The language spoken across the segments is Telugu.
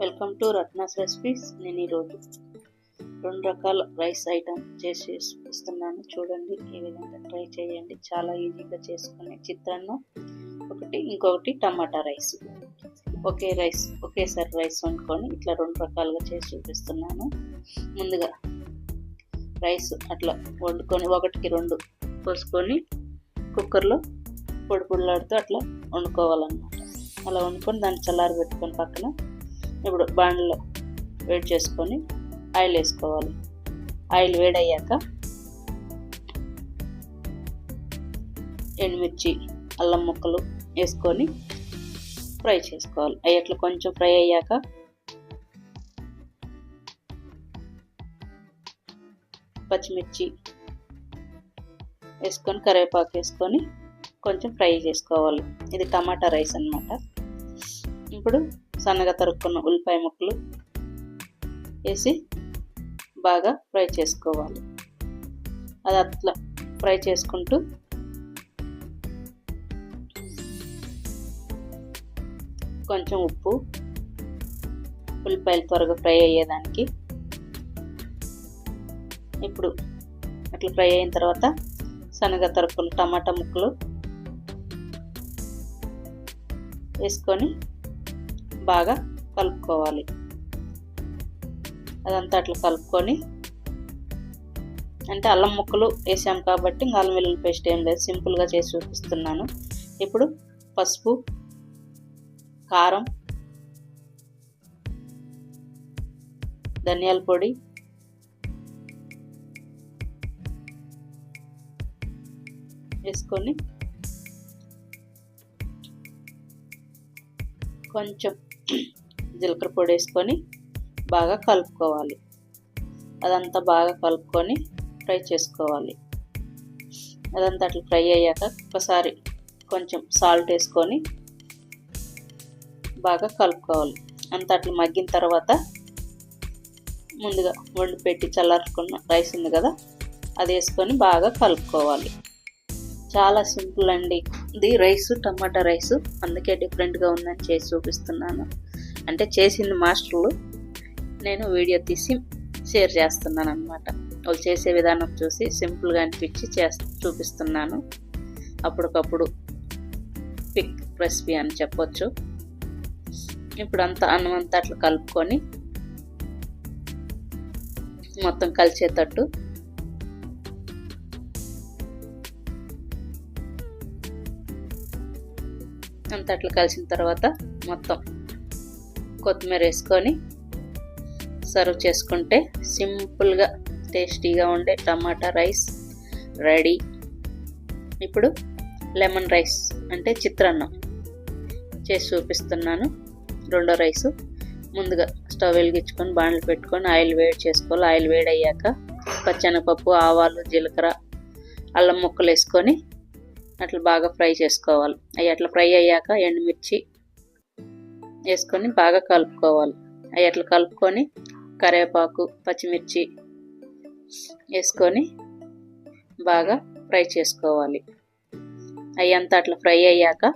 వెల్కమ్ టు రత్నాస్ రెసిపీస్ నేను ఈరోజు రెండు రకాల రైస్ ఐటమ్ చేసి ఇస్తున్నాను చూడండి ఈ విధంగా ట్రై చేయండి. చాలా ఈజీగా చేసుకునే చిత్రాన్నం. ఒకటి ఇంకొకటి టమాటా రైస్ ఒకే రైస్ ఒకేసారి రైస్ వండుకొని ఇట్లా రెండు రకాలుగా చేసి చూపిస్తున్నాను. ముందుగా రైస్ అట్లా వండుకొని ఒకటికి రెండు పోసుకొని కుక్కర్లో పొడి పొడిలాడుతూ అట్లా వండుకోవాలన్నమాట. అలా వండుకొని దాన్ని చల్లారి పెట్టుకొని పక్కన ఇప్పుడు బాండ్లో వేడి చేసుకొని ఆయిల్ వేసుకోవాలి. ఆయిల్ వేడయ్యాక ఎండుమిర్చి అల్లం ముక్కలు వేసుకొని ఫ్రై చేసుకోవాలి. అవి అట్లా కొంచెం ఫ్రై అయ్యాక పచ్చిమిర్చి వేసుకొని కరివేపాకు వేసుకొని కొంచెం ఫ్రై చేసుకోవాలి. ఇది టమాటా రైస్ అనమాట ఇప్పుడు సన్నగా తరుక్కున్న ఉల్లిపాయ ముక్కలు వేసి బాగా ఫ్రై చేసుకోవాలి. అది అట్లా ఫ్రై చేసుకుంటూ కొంచెం ఉప్పు ఉల్లిపాయలు త్వరగా ఫ్రై అయ్యేదానికి ఇప్పుడు అట్లా ఫ్రై అయిన తర్వాత సన్నగా తరుక్కున్న టమాటా ముక్కలు వేసుకొని బాగా కలుపుకోవాలి. అదంతా అట్లా కలుపుకొని అంటే అల్లం ముక్కలు వేసాం కాబట్టి ఇంకా అల్లం వెల్లుల్లి పేస్ట్ ఏం లేదు. సింపుల్గా చేసి చూపిస్తున్నాను. ఇప్పుడు పసుపు కారం ధనియాల పొడి వేసుకొని కొంచెం జీలకర్ర పొడి వేసుకొని బాగా కలుపుకోవాలి. అదంతా బాగా కలుపుకొని ఫ్రై చేసుకోవాలి. అదంతా అట్లా ఫ్రై అయ్యాక ఒకసారి కొంచెం సాల్ట్ వేసుకొని బాగా కలుపుకోవాలి. అంత అట్లా మగ్గిన తర్వాత ముందుగా వండి పెట్టి చల్లారుకున్న రైస్ ఉంది కదా అది వేసుకొని బాగా కలుపుకోవాలి. చాలా సింపుల్ అండి. ఇది రైస్ టమాటా రైస్. అందుకే డిఫరెంట్గా ఉందని చేసి చూపిస్తున్నాను. అంటే చేసింది మాస్టర్లు నేను వీడియో తీసి షేర్ చేస్తున్నాను అనమాట వాళ్ళు చేసే విధానం చూసి సింపుల్గా అనిపించి చే చూపిస్తున్నాను. అప్పటికప్పుడు పిక్ రెసిపీ అని చెప్పొచ్చు. ఇప్పుడు అంతా అన్నం అంతా అట్లా కలుపుకొని మొత్తం కలిసేటట్టు అంత అట్లా కలిసిన తర్వాత మొత్తం కొత్తిమీర వేసుకొని సర్వ్ చేసుకుంటే సింపుల్గా టేస్టీగా ఉండే టమాటా రైస్ రెడీ. ఇప్పుడు లెమన్ రైస్ అంటే చిత్రాన్నం చేసి చూపిస్తున్నాను. రెండో రైసు ముందుగా స్టవ్ వెలిగించుకొని బాండ్లు పెట్టుకొని ఆయిల్ వేడి చేసుకోవాలి. ఆయిల్ వేడి అయ్యాక పచ్చెనగపప్పు ఆవాలు జీలకర్ర అల్లం ముక్కలు వేసుకొని అట్లా బాగా ఫ్రై చేసుకోవాలి. అవి అట్లా ఫ్రై అయ్యాక ఎండుమిర్చి వేసుకొని బాగా కలుపుకోవాలి. అవి అట్లా కలుపుకొని కరివేపాకు పచ్చిమిర్చి వేసుకొని బాగా ఫ్రై చేసుకోవాలి. అవి అంతా అట్లా ఫ్రై అయ్యాక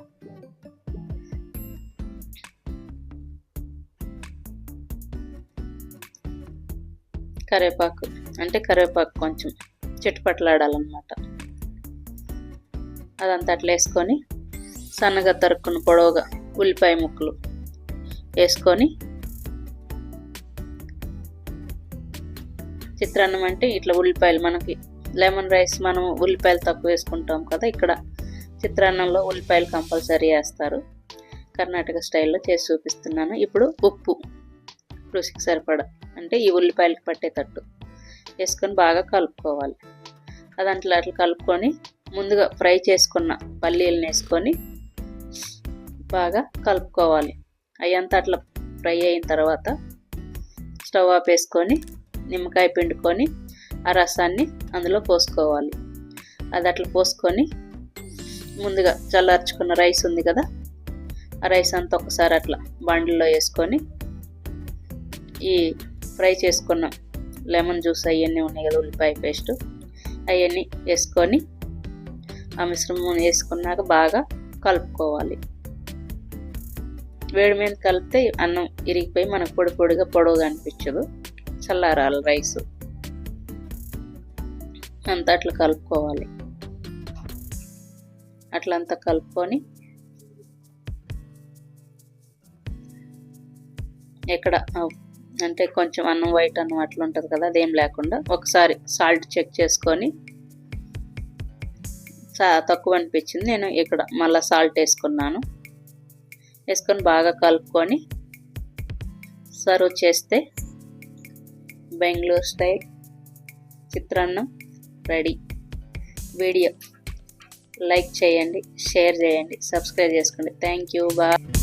కరివేపాకు అంటే కరివేపాకు కొంచెం చిట్టుపట్లాడాలన్నమాట. అదంతా అట్లా వేసుకొని సన్నగా తరుక్కున్న పొడవుగా ఉల్లిపాయ ముక్కలు వేసుకొని చిత్రాన్నం అంటే ఇట్లా ఉల్లిపాయలు మనకి లెమన్ రైస్ మనం ఉల్లిపాయలు తక్కువ వేసుకుంటాం కదా ఇక్కడ చిత్రాన్నంలో ఉల్లిపాయలు కంపల్సరీ వేస్తారు. కర్ణాటక స్టైల్లో చేసి చూపిస్తున్నాను. ఇప్పుడు ఉప్పు రుచికి సరిపడా అంటే ఈ ఉల్లిపాయలకి పట్టేటట్టు వేసుకొని బాగా కలుపుకోవాలి. అదంట్లో అట్లా కలుపుకొని ముందుగా ఫ్రై చేసుకున్న పల్లీలను వేసుకొని బాగా కలుపుకోవాలి. అయ్యంతా అట్లా ఫ్రై అయిన తర్వాత స్టవ్ ఆఫ్ వేసుకొని నిమ్మకాయ పిండుకొని ఆ రసాన్ని అందులో పోసుకోవాలి. అది అట్లా పోసుకొని ముందుగా చల్లార్చుకున్న రైస్ ఉంది కదా ఆ రైస్ అంతా ఒకసారి అట్లా బండిలో వేసుకొని ఈ ఫ్రై చేసుకున్న లెమన్ జ్యూస్ అవన్నీ ఉన్నాయి కదా ఉల్లిపాయ పేస్ట్ అవన్నీ వేసుకొని ఆ మిశ్రమం వేసుకున్నాక బాగా కలుపుకోవాలి. వేడి మీద కలిపితే అన్నం ఇరిగిపోయి మనకు పొడి పొడిగా పొడవుగా అనిపించదు. చల్లారాలి రైస్. అంతా అట్లా కలుపుకోవాలి. అట్లా అంతా కలుపుకొని ఎక్కడ అంటే కొంచెం అన్నం వైట్ అన్నం అట్లా ఉంటుంది కదా అదేం లేకుండా ఒకసారి సాల్ట్ చెక్ చేసుకొని తక్కువ అనిపించింది నేను ఇక్కడ మళ్ళీ సాల్ట్ వేసుకున్నాను. వేసుకొని బాగా కలుపుకొని సర్వ్ చేస్తే బెంగళూరు స్టైల్ చిత్రాన్నం రెడీ. వీడియో లైక్ చేయండి షేర్ చేయండి సబ్స్క్రైబ్ చేసుకోండి. Thank you bye.